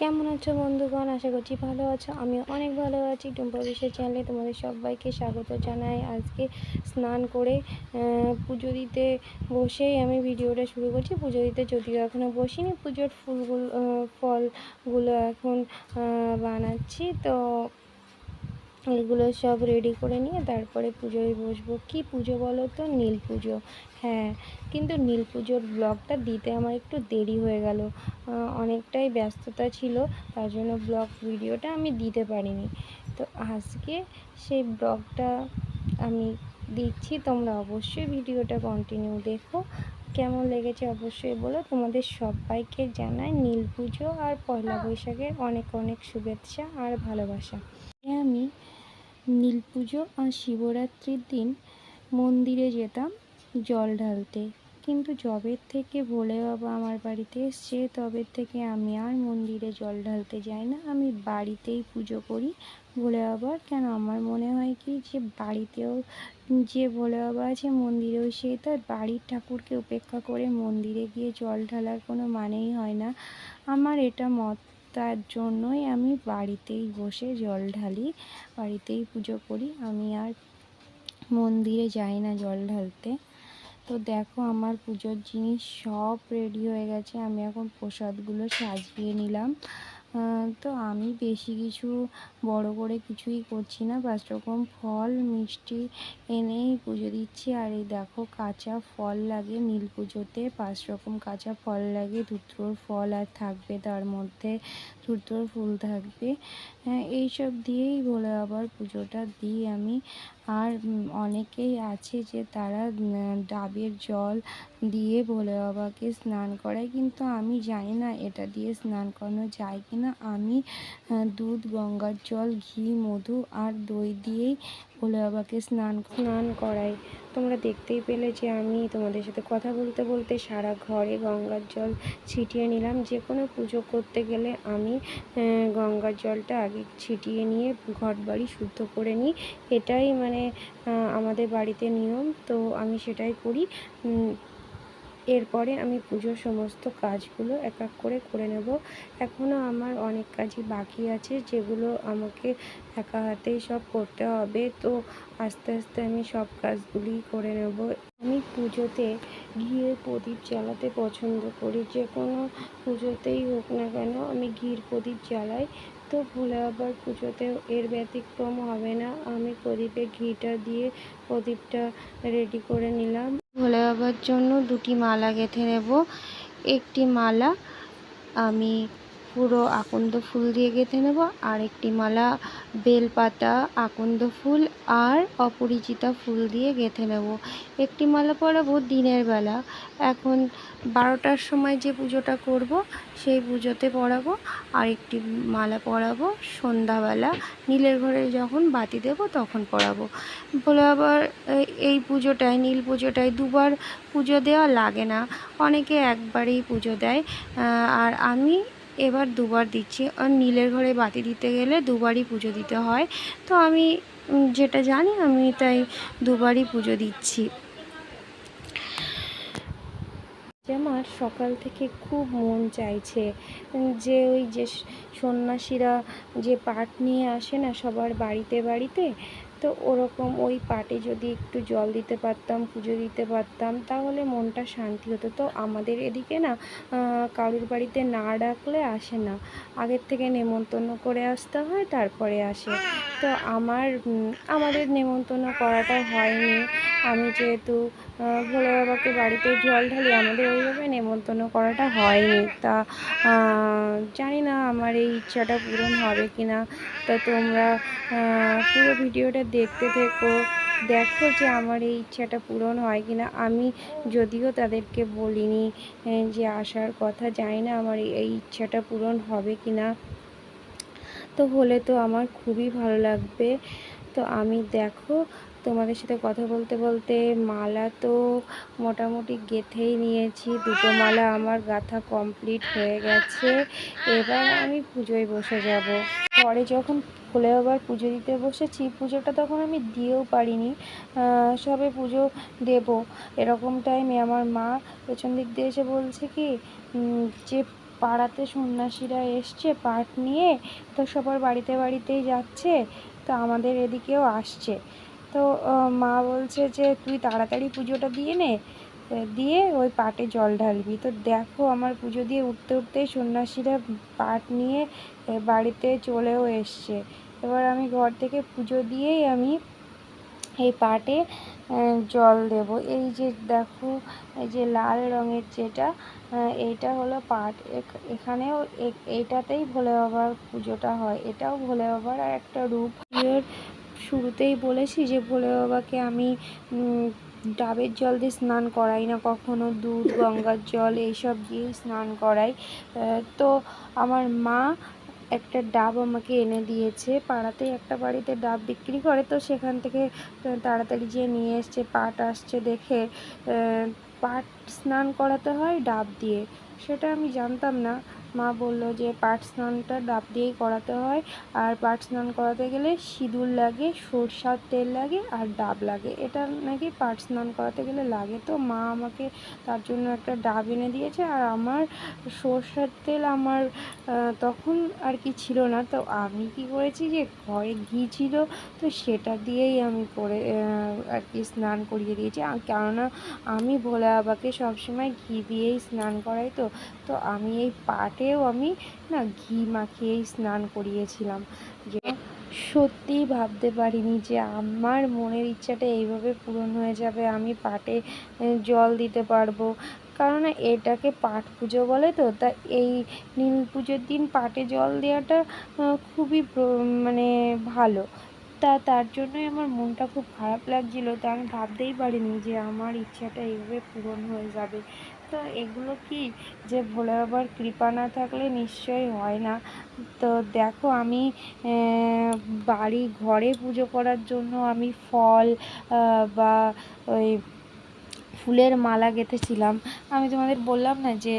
কেমন আছো বন্ধুগণ? আশা করছি ভালো আছো। আমি অনেক ভালো আছি। টুম্পা বিশ্বের চ্যানেলে তোমাদের সবাইকে স্বাগত জানাই। আজকে স্নান করে পুজো দিতে বসেই আমি ভিডিওটা শুরু করছি। পুজো দিতে যদিও এখনও বসিনি। পুজোর ফুলগুলো ফলগুলো এখন বানাচ্ছি। তো এগুলো সব রেডি করে নিয়ে তারপরে পুজোয় বসবো। কি পুজো বলো তো? নীল পুজো। হ্যাঁ কিন্তু নীল পুজোর ব্লগটা দিতে আমার একটু দেরি হয়ে গেল। অনেকটাই ব্যস্ততা ছিল, তার জন্য ব্লগ ভিডিওটা আমি দিতে পারিনি। তো আজকে সেই ব্লগটা আমি দিচ্ছি, তোমরা অবশ্যই ভিডিওটা কন্টিনিউ দেখো। কেমন লেগেছে অবশ্যই বলো। তোমাদের সবাইকে জানাই নীল পুজো আর পয়লা বৈশাখের অনেক অনেক শুভেচ্ছা আর ভালোবাসা। আমি নীল পুজো আর শিবরাত্রির দিন মন্দিরে যেতাম, জল ঢালতে। কিন্তু যবের থেকে ভোলে বাবা আমার বাড়িতে এসছে, তবের থেকে আমি আর মন্দিরে জল ঢালতে যাই না। আমি বাড়িতেই পুজো করি ভোলে বাবার। কেন আমার মনে হয় কি যে বাড়িতেও যে ভোলে বাবা আছে, মন্দিরেও সেই তার বাড়ির ঠাকুরকে উপেক্ষা করে মন্দিরে গিয়ে জল ঢালার কোনো মানেই হয় না। আমার এটা মত। তার জন্যই আমি বাড়িতেই বসে জল ঢালি, বাড়িতেই পুজো করি। আমি আর মন্দিরে যাই না জল ঢালতে। তো দেখো আমার পুজোর জিনিস সব রেডি হয়ে গেছে। আমি এখন প্রসাদগুলো সাজিয়ে নিলাম। তো আমি বেশি কিছু বড় করে কিছুই করছি না। পাঁচ রকম ফল, মিষ্টি এনেই পুজো দিচ্ছি। আর এই দেখো কাঁচা ফল লাগে নীল পুজোতে। পাঁচ রকম কাঁচা ফল লাগে, ধুত্রোর ফল আর থাকবে তার মধ্যে, ধুত্রোর ফুল থাকবে। হ্যাঁ এইসব দিয়েই বলে আবার পুজোটা দিই আমি। আর অনেকেই আছে যে তারা ডাবের জল দিয়ে ভোলে বাবাকে স্নান করায়, কিন্তু আমি জানি না এটা দিয়ে স্নান করানো যায় কিনা। আমি দুধ, গঙ্গার জল, ঘি, মধু আর দই দিয়েই ভোলে বাবাকে স্নান স্নান করাই তোমরা দেখতেই পেলে যে আমি তোমাদের সাথে কথা বলতে বলতে সারা ঘরে গঙ্গার জল ছিটিয়ে নিলাম। যে কোনো পুজো করতে গেলে আমি গঙ্গার জলটা আগে ছিটিয়ে নিয়ে ঘর বাড়ি শুদ্ধ করে নিই। এটাই মানে আমাদের বাড়িতে নিয়ম। তো আমি সেটাই করি। এরপরে আমি পুজোর সমস্ত কাজগুলো এক এক করে করে নেব। এখনও আমার অনেক কাজই বাকি আছে, যেগুলো আমাকে একা হাতেই সব করতে হবে। তো আস্তে আস্তে আমি সব কাজগুলি করে নেব। আমি পুজোতে ঘিয়ের প্রদীপ জ্বালাতে পছন্দ করি। যে কোনো পুজোতেই হোক না কেন আমি ঘির প্রদীপ জ্বালাই। তো ভোলে আবার পুজোতেও এর ব্যতিক্রম হবে না। আমি প্রদীপে ঘিটা দিয়ে প্রদীপটা রেডি করে নিলাম। ভোলে বাবার জন্য দুটি মালা গেঁথে নেব। একটি মালা আমি পুরো আকন্দ ফুল দিয়ে গেঁথে নেব। আর একটি মালা, বেলপাতা, আকন্দ ফুল আর অপরিচিতা ফুল দিয়ে গেঁথে নেব। একটি মালা পরাবো দিনের বেলা। এখন বারোটার সময় যে পুজোটা করব, সেই পুজোতে পরাবো। আর একটি মালা পরাবো সন্ধ্যাবেলা। নীলের ঘরে যখন বাতি দেব তখন পরাবো। বলে আবার, এই- পুজোটায়, নীল পুজোটায় দুবার পুজো দেওয়া লাগে না। অনেকে একবারেই পুজো দেয়। আর আমি এবার দুবার দিচ্ছি। আর নীলের ঘরে বাতি দিতে গেলে দুবারই পুজো দিতে হয়। তো আমি যেটা জানি আমি তাই দুবারই পুজো দিচ্ছি। আমার সকাল থেকে খুব মন চাইছে যে ওই যে সন্ন্যাসীরা যে পাট নিয়ে আসে না সবার বাড়িতে বাড়িতে তো ওরকম ওই পাটে যদি একটু জল দিতে পারতাম, পুজো দিতে পারতাম, তাহলে মনটা শান্তি হতো। তো আমাদের এদিকে না কারুর বাড়িতে না ডাকলে আসে না। আগের থেকে নেমন্তন্ন করে আসতে হয়, তারপরে আসে। তো আমার আমাদের নেমন্তন্ন করাটা হয়নি। আমি যেহেতু ভোলে বাবাকে বাড়িতে জল ঢালি আমাদের ওইভাবে নেমন্তন্ন করাটা হয়নি। তা জানি না আমার এই ইচ্ছাটা পূরণ হবে কি না তা তোমরা পুরো ভিডিওটা দেখতে থেকো। দেখো যে আমার এই ইচ্ছাটা পূরণ হয় কি না আমি যদিও তাদেরকে বলিনি যে আসার কথা, জানি না আমার এই- ইচ্ছাটা পূরণ হবে কি না তো হলে তো আমার খুবই ভালো লাগবে। তো আমি দেখো তোমাদের সাথে কথা বলতে বলতে মালা তো মোটামুটি গেঁথেই নিয়েছি। দুটো মালা আমার গাথা কমপ্লিট হয়ে গেছে। এবার আমি পুজোয় বসে যাব। পরে যখন ভোলে আবার পুজো দিতে বসেছি, পুজোটা তখন আমি দিয়েও পারিনি। সবে পুজো দেব। এরকম টাইমে আমার মা পেছন দিক দিয়ে এসে বলছে কি যে পাড়াতে সন্ন্যাসীরা এসছে পাট নিয়ে, তো সবার বাড়িতে বাড়িতেই যাচ্ছে, তো আমাদের এদিকেও আসছে। তো মা বলছে যে, তুই তাড়াতাড়ি পুজোটা দিয়ে নে দিয়ে ওই পাটে জল ঢালবি। তো দেখো, আমার পুজো দিয়ে উঠতে উঠতেই সন্ন্যাসীরা পাট নিয়ে বাড়িতে চলেও এসছে। এবার আমি ঘর থেকে পুজো দিয়েই আমি এই পাটে জল দেব। এই যে দেখো, এই যে লাল রঙের যেটা এইটা হলো পাট। এখ- এখানেও এইটাতেই ভোলে বাবার পুজোটা হয়। এটাও ভোলে বাবার আর একটা রূপ। শুরুতেই বলেছি যে, ভোলে বাবাকে আমি ডাবের জল দিয়ে স্নান করাই না, কখনো দুধ, গঙ্গার জল এইসব দিয়ে স্নান করাই। তো আমার মা একটা ডাব আমাকে এনে দিয়েছে পাড়াতেই একটা বাড়িতে ডাব বিক্রি করে, তো সেখান থেকে তাড়াতাড়ি যেয়ে নিয়ে এসছে, পাট আসছে দেখে পাট স্নান করাতে হয় ডাব দিয়ে, সেটা আমি জানতাম না। মা বলল যে পাট স্নানটা ডাব দিয়েই করাতে হয়। আর পাট স্নান করাতে গেলে সিঁদুর লাগে, সরষার তেল লাগে আর ডাব লাগে। এটা নাকি পাট স্নান করাতে গেলে লাগে। তো মা আমাকে তার জন্য একটা ডাব এনে দিয়েছে আর আমার সরষার তেল আমার তখন আর কি ছিল না। তো আমি কি করেছি যে ঘরে ঘি ছিল, তো সেটা দিয়েই আমি করে আর কি স্নান করিয়ে দিয়েছি। কেননা আমি ভোলে বাবাকে সবসময় ঘি দিয়েই স্নান করাই তো। তো আমি এই পাটেও আমি না ঘি মাখিয়েই স্নান করিয়েছিলাম। যে সত্যিই ভাবতে পারিনি যে আমার মনের ইচ্ছাটা এইভাবে পূরণ হয়ে যাবে, আমি পাটে জল দিতে পারব। কারণ এটাকে পাট পুজো বলে তো, তা এই নীল পুজোর দিন পাটে জল দেওয়াটা খুবই মানে ভালো। তা তার জন্যই আমার মনটা খুব খারাপ লাগছিল। তা আমি ভাবতেই পারিনি যে আমার ইচ্ছাটা এইভাবে পূরণ হয়ে যাবে। তো এগুলো কি যে ভোলে বাবার কৃপা না থাকলে নিশ্চয়ই হয় না? তো দেখো আমি বাড়ি ঘরে পুজো করার জন্য আমি ফল বা ওই ফুলের মালা গেঁথেছিলাম। আমি তোমাদের বললাম না যে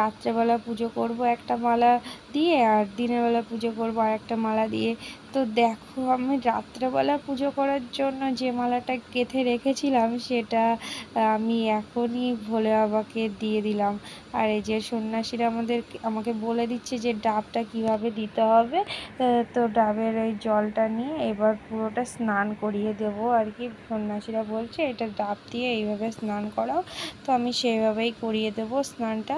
রাত্রেবেলা পুজো করব, একটা মালা দিয়ে আর দিনের বেলা পুজো করব আর একটা মালা দিয়ে। তো দেখো, আমি রাত্রেবেলা পুজো করার জন্য যে মালাটা গেঁথে রেখেছিলাম, সেটা আমি এখনই ভোলে বাবাকে দিয়ে দিলাম। আর এই যে সন্ন্যাসীরা আমাদের, আমাকে বলে দিচ্ছে যে ডাবটা কীভাবে দিতে হবে তো ডাবের ওই জলটা নিয়ে এবার পুরোটা স্নান করিয়ে দেব আর কি। সন্ন্যাসীরা বলছে, এটা ডাব দিয়ে এইভাবে স্নান করাও। তো আমি সেইভাবেই করিয়ে দেবো স্নানটা।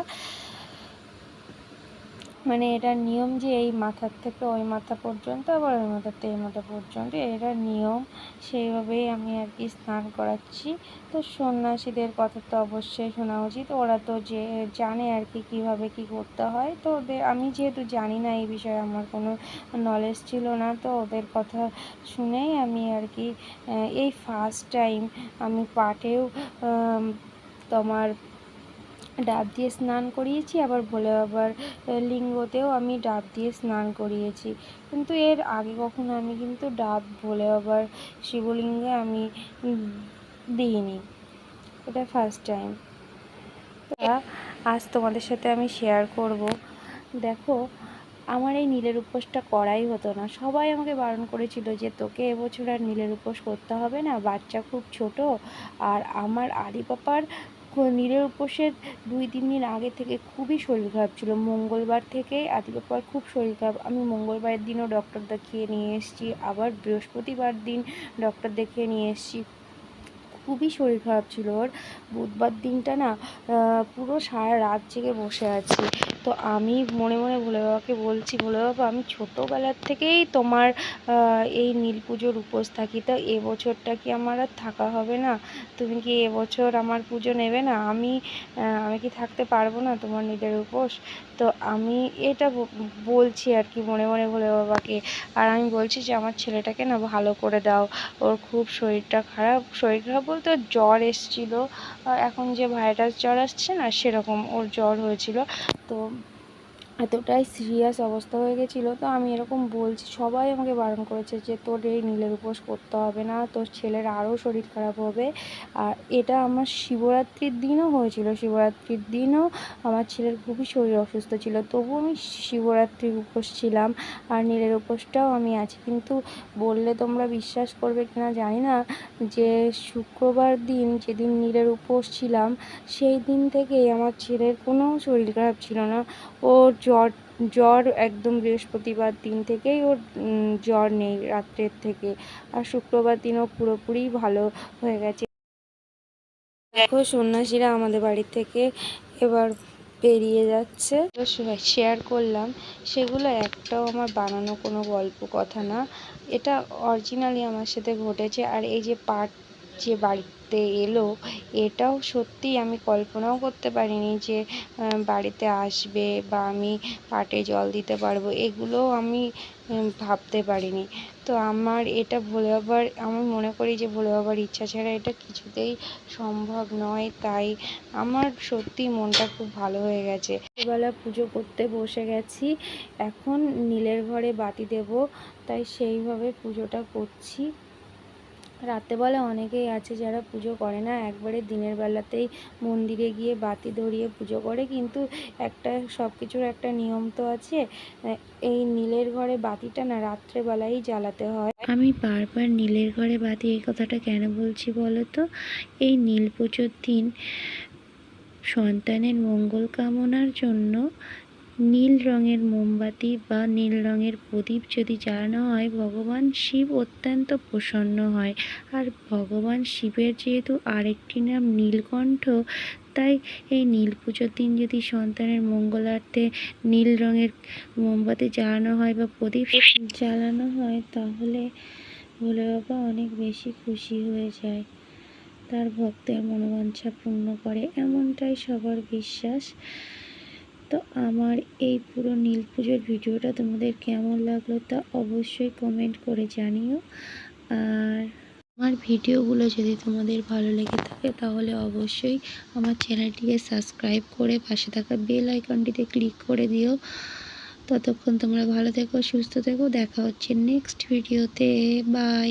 মানে এটার নিয়ম যে এই মাথার থেকে ওই মাথা পর্যন্ত, আবার ওই মাথার থেকে এই মাথা পর্যন্ত, এটা নিয়ম। সেইভাবেই আমি আর কি স্নান করাচ্ছি। তো সন্ন্যাসীদের কথা তো অবশ্যই শোনা উচিত। ওরা তো যে, জানে আর কি কীভাবে কী করতে হয়। তো ওদের, আমি যেহেতু জানি না এই বিষয়ে, আমার কোনো নলেজ ছিল না। তো ওদের কথা শুনেই আমি আর কি এই ফার্স্ট টাইম আমি পাটেও তোমার ডাব দিয়ে স্নান করিয়েছি, আবার ভোলে বাবার লিঙ্গতেও আমি ডাব দিয়ে স্নান করিয়েছি। কিন্তু এর আগে কখনো আমি কিন্তু ডাব ভোলে বাবার শিবলিঙ্গে আমি দিইনি। এটা ফার্স্ট টাইম আজ তোমাদের সাথে আমি শেয়ার করব। দেখো, আমার এই নীলের উপোসটা করাই হতো না। সবাই আমাকে বারণ করেছিল যে তোকে এবছর আর নীলের উপোস করতে হবে না। বাচ্চা খুব ছোট, আর আমার আদি পাপার কো- নীলের উপোষের দুই, তিন দিন আগে থেকে খুবই শরীর খারাপ ছিল। মঙ্গলবার থেকে আদি পর খুব শরীর খারাপ আমি মঙ্গলবারের দিনও ডক্টর দেখিয়ে নিয়ে এসেছি। আবার বৃহস্পতিবার দিন ডক্টর দেখিয়ে নিয়ে এসেছি। খুবই শরীর খারাপ ছিল ওর। বুধবার দিনটা না পুরো সারা রাত জেগে বসে আছি। তো আমি মনে মনে ভোলে বাবাকে বলছি ভোলে বাবা আমি ছোটোবেলার থেকেই তোমার এই নীল পুজোর উপোস থাকি। তো এবছরটা কি আমার আর থাকা হবে না? তুমি কি এবছর আমার পুজো নেবে না? আমি আমি কি থাকতে পারব না তোমার নীলের উপোস? তো আমি এটা বলছি আর কি মনে মনে ভোলে বাবাকে আর আমি বলছি যে, আমার ছেলেটাকে না ভালো করে দাও। ওর খুব শরীরটা খারাপ। শরীর খারাপ বলতে জ্বর এসেছিল। এখন যে ভাইরাস জ্বর আসছে না, সেরকম ওর জ্বর হয়েছিল। তো এতটাই সিরিয়াস অবস্থা হয়ে গেছিল তো আমি এরকম বলছি, সবাই আমাকে বারণ করেছে যে তোর এই নীলের উপোস করতে হবে না, তোর ছেলের আরও শরীর খারাপ হবে। আর এটা আমার শিবরাত্রির দিনও হয়েছিল, শিবরাত্রির দিনও আমার ছেলের খুবই শরীর অসুস্থ ছিল, তবু আমি শিবরাত্রির উপোস ছিলাম আর নীলের উপোসটাও আমি আছি। কিন্তু বললে তোমরা বিশ্বাস করবে কিনা জানি না, যে শুক্রবার দিন যেদিন নীলের উপোস ছিলাম, সেই দিন থেকেই আমার ছেলের কোনো শরীর খারাপ ছিল না। ওর জ্বর জ্বর একদম বৃহস্পতিবার দিন থেকেই ওর জ্বর নেই রাত্রের থেকে। আর শুক্রবার দিনও পুরোপুরি ভালো হয়ে গেছে। দেখো সন্ন্যাসীরা আমাদের বাড়ি থেকে এবার বেরিয়ে যাচ্ছে। শেয়ার করলাম, সেগুলো একটাও আমার বানানো কোনো গল্প কথা না। এটা অরিজিনালি আমার সাথে ঘটেছে। আর এই যে পাট যে বাড়িতে এলো। এটাও সত্যি আমি কল্পনাও করতে পারিনি যে বাড়িতে আসবে বা আমি পাটে জল দিতে পারব। এগুলোও আমি ভাবতে পারিনি। তো আমার এটা ভোলে বাবার আমি মনে করি যে ভোলে বাবার ইচ্ছা ছাড়া এটা কিছুতেই সম্ভব নয়। তাই আমার সত্যি মনটা খুব ভালো হয়ে গেছে। বেলা পুজো করতে বসে গেছি। এখন নীলের ঘরে বাতি দেব। তাই সেইভাবে পুজোটা করছি। রাত্রেবেলা অনেকেই আছে যারা পুজো করে না, একবারে দিনের বেলাতেই মন্দিরে গিয়ে বাতি ধরিয়ে পুজো করে, কিন্তু একটা সব কিছুর একটা নিয়ম তো আছে এই নীলের ঘরে বাতিটা না রাত্রেবেলাই জ্বালাতে হয়। আমি বারবার নীলের ঘরে বাতি, এই কথাটা কেন বলছি বলো তো? এই নীল পুজোর দিন সন্তানের মঙ্গল কামনার জন্য নীল রঙের মোমবাতি বা নীল রঙের প্রদীপ যদি জ্বালানো হয়, ভগবান শিব অত্যন্ত প্রসন্ন হয়। আর ভগবান শিবের যেহেতু আরেকটি নাম নীলকণ্ঠ, তাই এই নীল পুজোর দিন যদি সন্তানের মঙ্গলার্থে নীল রঙের মোমবাতি জ্বালানো হয় বা প্রদীপ জ্বালানো হয়, তাহলে ভোলে বাবা অনেক বেশি খুশি হয়ে যায়। তার ভক্তের মনোবাঞ্ছা পূর্ণ করে, এমনটাই সবার বিশ্বাস। তো আমার এই পুরো নীল পুজোর ভিডিওটা তোমাদের কেমন লাগল তা অবশ্যই কমেন্ট করে জানিও। আর আমার ভিডিওগুলো যদি তোমাদের ভালো লেগে থাকে তাহলে অবশ্যই আমার চ্যানেলটিকে সাবস্ক্রাইব করে পাশে থাকা বেল আইকনটিতে ক্লিক করে দিও। ততক্ষণ তোমরা ভালো থেকো, সুস্থ থেকো, দেখা হচ্ছে নেক্সট ভিডিওতে বাই